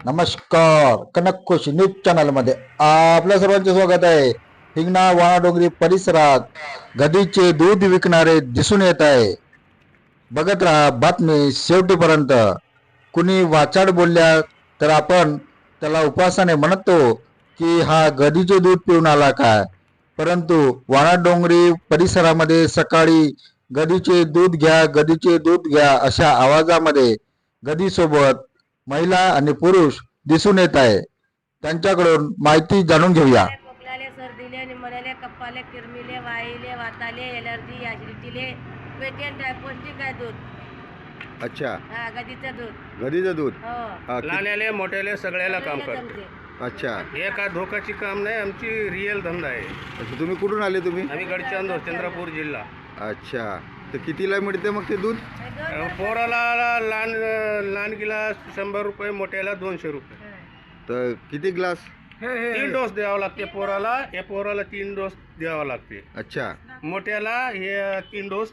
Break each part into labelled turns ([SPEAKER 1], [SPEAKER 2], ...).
[SPEAKER 1] नमस्कार. कनक न्यूज चॅनलमध्ये आपल्या सर्वांचे स्वागत आहे. हिंगणा वाणाडोंगरी परिसरात गदीचे दूध विकणारे दिसून येत आहे. बघत राहा बातमी शेवटीपर्यंत. कुणी वाचाड बोलल्या तर आपण त्याला उपासाने म्हणतो की हा गदीचे दूध पिऊन आला काय? परंतु वाणाडोंगरी परिसरामध्ये सकाळी गदीचे दूध घ्या गदीचे दूध घ्या अशा आवाजामध्ये गदीसोबत महिला आणि पुरुष दिसून येत आहे. त्यांच्याकडून माहिती जाणून घेऊया.
[SPEAKER 2] खोकल्याले सर्दीले निमोनियाले कप्पाले किरमिले वाईले वाताले एलर्जी ऍसिडिटीले पेटेंट आहे पौष्टिक आहे दूध?
[SPEAKER 3] अच्छा.
[SPEAKER 2] हा गदीचं दूध.
[SPEAKER 3] गदीचं दूध?
[SPEAKER 2] हो.
[SPEAKER 3] हा, कि-
[SPEAKER 4] लहान्याले मोठ्याले सगळ्याला काम करते.
[SPEAKER 2] जमते.
[SPEAKER 3] अच्छा.
[SPEAKER 4] हे काय धोकाची काम नाही आमची रिअल धंदा आहे.
[SPEAKER 3] अच्छा तुम्ही कुठून आले तुम्ही?
[SPEAKER 4] आम्ही गडचंद चंद्रपूर जिल्हा.
[SPEAKER 3] अच्छा. तर कितीला मिळते मग ते दूध?
[SPEAKER 4] पोराला लहान लहान गिलास शंभर रुपये मोठ्याला दोनशे रुपये.
[SPEAKER 3] तर किती ग्लास?
[SPEAKER 4] तीन डोस द्यावा लागते पोराला. या पोराला तीन डोस द्यावा लागते.
[SPEAKER 3] अच्छा.
[SPEAKER 4] मोठ्याला हे तीन डोस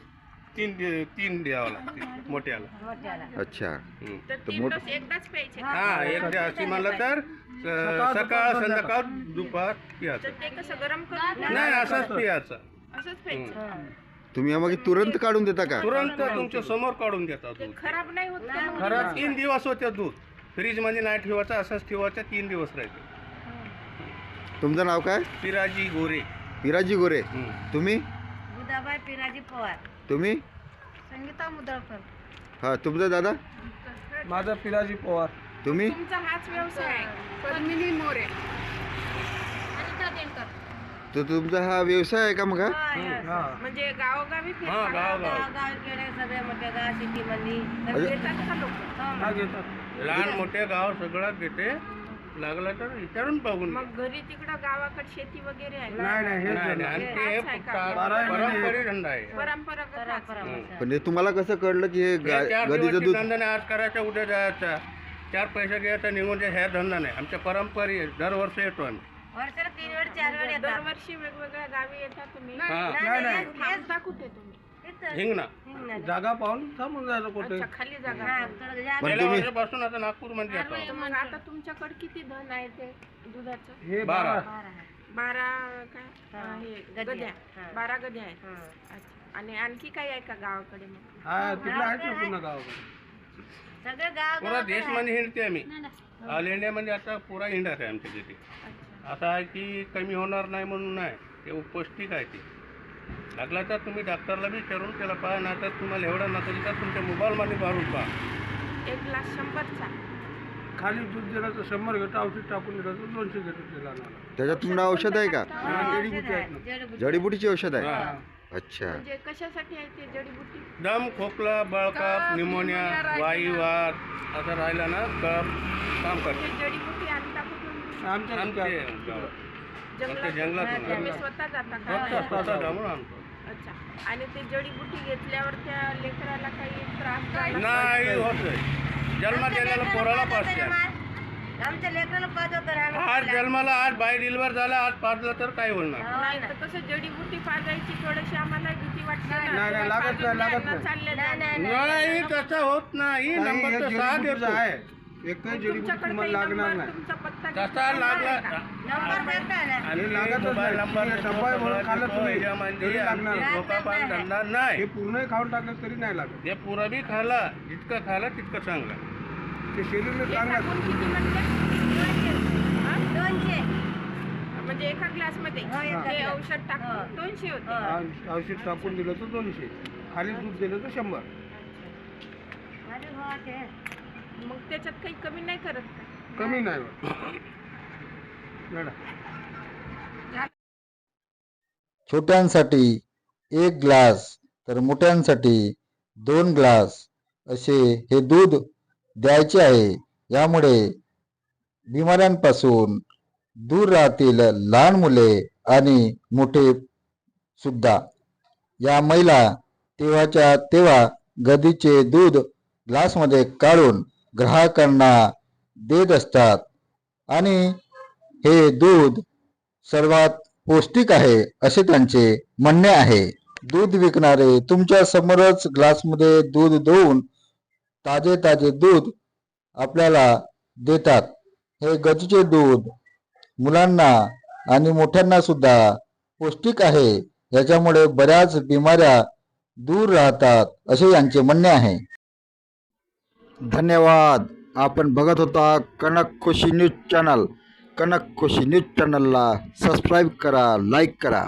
[SPEAKER 4] तीन तीन द्यावा लागते मोठ्याला.
[SPEAKER 2] मोठ्याला
[SPEAKER 3] अच्छा. तर मोठ
[SPEAKER 4] हा एक अशी म्हणलं तर सकाळ संध्याकाळ. दुपार पियाचं. नाही असंच पियाचं. हम्म.
[SPEAKER 2] हा.
[SPEAKER 3] तुम्ही मग तुरंत काढून देता का?
[SPEAKER 4] तुरंत तुमच्यासमोर काढून देतात दूध.
[SPEAKER 5] खराब नाही होत का? मग?
[SPEAKER 4] खरं तीन दिवस होते दूध. फ्रीजमध्ये नाही ठेवायचं असंच ठेवायचं तीन दिवस राहते
[SPEAKER 3] तुमचं नाव काय?
[SPEAKER 4] पिराजी गोरे.
[SPEAKER 3] पिराजी गोरे.
[SPEAKER 4] हम्म.
[SPEAKER 3] तुम्ही?
[SPEAKER 2] बुधाबाई पिराजी पवार.
[SPEAKER 3] तुम्ही?
[SPEAKER 5] संगीता मुदळकर.
[SPEAKER 3] हा तुमचा दादा?
[SPEAKER 4] माझा पिराजी पवार.
[SPEAKER 3] तुम्ही?
[SPEAKER 5] तुमचा हाच व्यवसाय आहे. पद्मिनी मोरे.
[SPEAKER 3] तर तुमचा हा व्यवसाय आहे का मग हा?
[SPEAKER 2] हा,
[SPEAKER 5] म्हणजे गावोगावी
[SPEAKER 4] हा
[SPEAKER 5] फिरतात.
[SPEAKER 4] गाव गाव.
[SPEAKER 2] गाव खेडे सगळे मोठे गाव सिटी मध्ये
[SPEAKER 3] अरे-
[SPEAKER 5] येतात का लोक?
[SPEAKER 4] लहान मोठे गाव सगळं घेते लागलं तर विचारून बघून घे.
[SPEAKER 5] मग घरी तिकडं गावाकडे शेती वगैरे आहे
[SPEAKER 4] नाही नाही आणि ते धंदा आहे.
[SPEAKER 3] पण हे तुम्हाला कसं कळलं की हे
[SPEAKER 4] हे
[SPEAKER 3] गा-
[SPEAKER 4] चार
[SPEAKER 3] गदीचं
[SPEAKER 4] दिवसची
[SPEAKER 3] दूध
[SPEAKER 4] धंदा नाही आज करायचा उद्या जायचा. चार पैसे घ्यायचा निघून जे ह्या धंदा नाही. आमच्या परंपरे आहे. दरवर्षी येतो आम्ही.
[SPEAKER 2] वर्षाला तीन वेळ चार वेळ येतात.
[SPEAKER 5] दरवर्षी वेगवेगळ्या गावी येतात तुम्ही.
[SPEAKER 4] हा.
[SPEAKER 2] नाही, नाही, हेच-
[SPEAKER 5] थांबता कुठे तुम्ही?
[SPEAKER 2] हेच-
[SPEAKER 4] हिंगणा. जागा पाहून थांबून जायचं कुठे?
[SPEAKER 5] अच्छा खाली जागा
[SPEAKER 2] हा, थोडं जास्त-
[SPEAKER 3] पण
[SPEAKER 4] गेल्या
[SPEAKER 3] तुम्ही-
[SPEAKER 4] वर्षापासून आता नागपूरमध्ये
[SPEAKER 5] तर
[SPEAKER 4] येतो
[SPEAKER 5] मग आता तुमच्याकडे किती धन आहे ते दुधाचं?
[SPEAKER 4] हे बारा.
[SPEAKER 2] बारा. आहे.
[SPEAKER 5] बारा काय
[SPEAKER 2] हा.
[SPEAKER 5] हा, हे
[SPEAKER 2] गद्या.
[SPEAKER 5] गद्या.
[SPEAKER 2] हा.
[SPEAKER 5] बारा गद्या
[SPEAKER 2] हा.
[SPEAKER 5] अच्छा. आणि आणखी काही आहे का गावाकडे मग?
[SPEAKER 2] सगळे गाव
[SPEAKER 4] पुरा देशमध्ये हिंडते आम्ही. ऑल इंडिया मध्ये आता पुरा हिंडत आहे आमच्या तिथे.
[SPEAKER 5] अच्छा.
[SPEAKER 4] आता आहे की कमी होणार नाही म्हणून नाही ते पौष्टिक आहे ते लागला तर तुम्ही डॉक्टरला बी विचारून त्याला पहा नाही तर तुम्हाला एवढं नसेल तर तुमच्या मोबाईलमध्ये मारून पहा
[SPEAKER 5] एक ग्लास शंभरचा
[SPEAKER 6] खाली दूध दिलं तर शंभर घेतो औषध टाकून दिलं तर दोनशे घेतो त्याला
[SPEAKER 3] त्याच्यात तुम्हाला औषध आहे का
[SPEAKER 2] हा, औषध आहे. जडीबुटी.
[SPEAKER 3] जडीबुटीची औषध आहे
[SPEAKER 4] हा.
[SPEAKER 3] अच्छा.
[SPEAKER 5] म्हणजे कशासाठी आहे ते जडीबुटी?
[SPEAKER 4] दम खोकला बळकाप निमोनिया वायुवार असं राहिलं ना तर काम
[SPEAKER 5] ते
[SPEAKER 4] करते
[SPEAKER 5] जडीबुटी आणता कुठून
[SPEAKER 6] आमच्या
[SPEAKER 4] आमचे गावात आमच्या
[SPEAKER 5] तुम्ही स्वतः जाता
[SPEAKER 4] स्वतः
[SPEAKER 5] का
[SPEAKER 4] स्वतः जाऊन आणतो
[SPEAKER 5] अच्छा. आणि ते जडीबुटी घेतल्यावर त्या लेकराला काही त्रास झाला
[SPEAKER 4] नाही. होत जन्म दिलेल्या पोराला पाचते
[SPEAKER 2] आमच्या लेकराला पाच होतं
[SPEAKER 4] आज जन्माला आज बाय डिलिव्हर झाला आज पाजलं तर काय होणार
[SPEAKER 5] नाही तर कसं जडीबुटी पाजायची थोडीशी आम्हाला भीती वाटते.
[SPEAKER 6] नाही, नाही, लागत नाही, लागत
[SPEAKER 5] त्यांना
[SPEAKER 6] नाही.
[SPEAKER 5] चालले
[SPEAKER 2] नाही,
[SPEAKER 5] जाते.
[SPEAKER 2] नाही,
[SPEAKER 4] नाही तसं होत नाही नंबर तर साथ
[SPEAKER 6] जडीबुटीचं
[SPEAKER 4] येतो
[SPEAKER 6] आहे एकही जडीबुटी
[SPEAKER 5] तुमच्याकडे
[SPEAKER 6] तुम्हाला
[SPEAKER 5] काही
[SPEAKER 6] लागणार नाही
[SPEAKER 5] तुमचा पत्ता
[SPEAKER 4] तसा लागला
[SPEAKER 5] आहे का?
[SPEAKER 2] नंबर देता ना.
[SPEAKER 4] आणि
[SPEAKER 6] हे लागतच
[SPEAKER 4] मोबाईल
[SPEAKER 6] नाही.
[SPEAKER 4] नंबर
[SPEAKER 6] हे डब्बा म्हणून खाल्लं तुम्ही,
[SPEAKER 4] ह्याच्यामध्ये
[SPEAKER 6] तरी लागणार.
[SPEAKER 4] आमची झोपापान धंदा
[SPEAKER 6] हे
[SPEAKER 4] नाही
[SPEAKER 6] पूर्ण खाऊन टाकलं तरी नाही लागत
[SPEAKER 4] हे पुरं बी खाला जितकं खाला तितकं चांगलं
[SPEAKER 6] ते
[SPEAKER 5] हे
[SPEAKER 6] चांगलं
[SPEAKER 5] टाकून किती म्हणले हा?
[SPEAKER 2] दोनशे
[SPEAKER 5] म्हणजे एका ग्लासमध्ये
[SPEAKER 2] हो, एका glass.
[SPEAKER 5] औषध
[SPEAKER 2] हो.
[SPEAKER 5] टाकून दोनशे होते
[SPEAKER 2] हो.
[SPEAKER 6] औषध टाकून दिलं तर दोनशे खाली दूध दिलं तर शंभर.
[SPEAKER 5] मग त्याच्यात काही कमी नाही करत का
[SPEAKER 6] कमी नाही होत. मॅडम
[SPEAKER 1] छोट्यांसाठी एक ग्लास तर मोठ्यांसाठी दोन ग्लास असे हे दूध द्यायचे आहे. यामुळे बिमाऱ्यांपासून दूर राहतील लहान मुले आणि मोठे सुद्धा. या महिला तेव्हाच्या तेव्हा गदीचे दूध ग्लासमध्ये काढून ग्राहकांना देत असतात. आणि हे दूध सर्वात पौष्टिक आहे असे त्यांचे म्हणणे आहे. दूध विकणारे तुमच्या समोरच ग्लासमध्ये दूध देऊन ताजे ताजे दूध आपल्याला देतात. हे गजूचे दूध मुलांना आणि मोठ्यांना सुद्धा पौष्टिक आहे. याच्यामुळे बऱ्याच बिमाऱ्या दूर राहतात असे यांचे म्हणणे आहे. धन्यवाद. आपण बघत होता Kanak Khushi news channel. Kanak Khushi news चॅनलला सबस्क्राईब करा लाईक करा.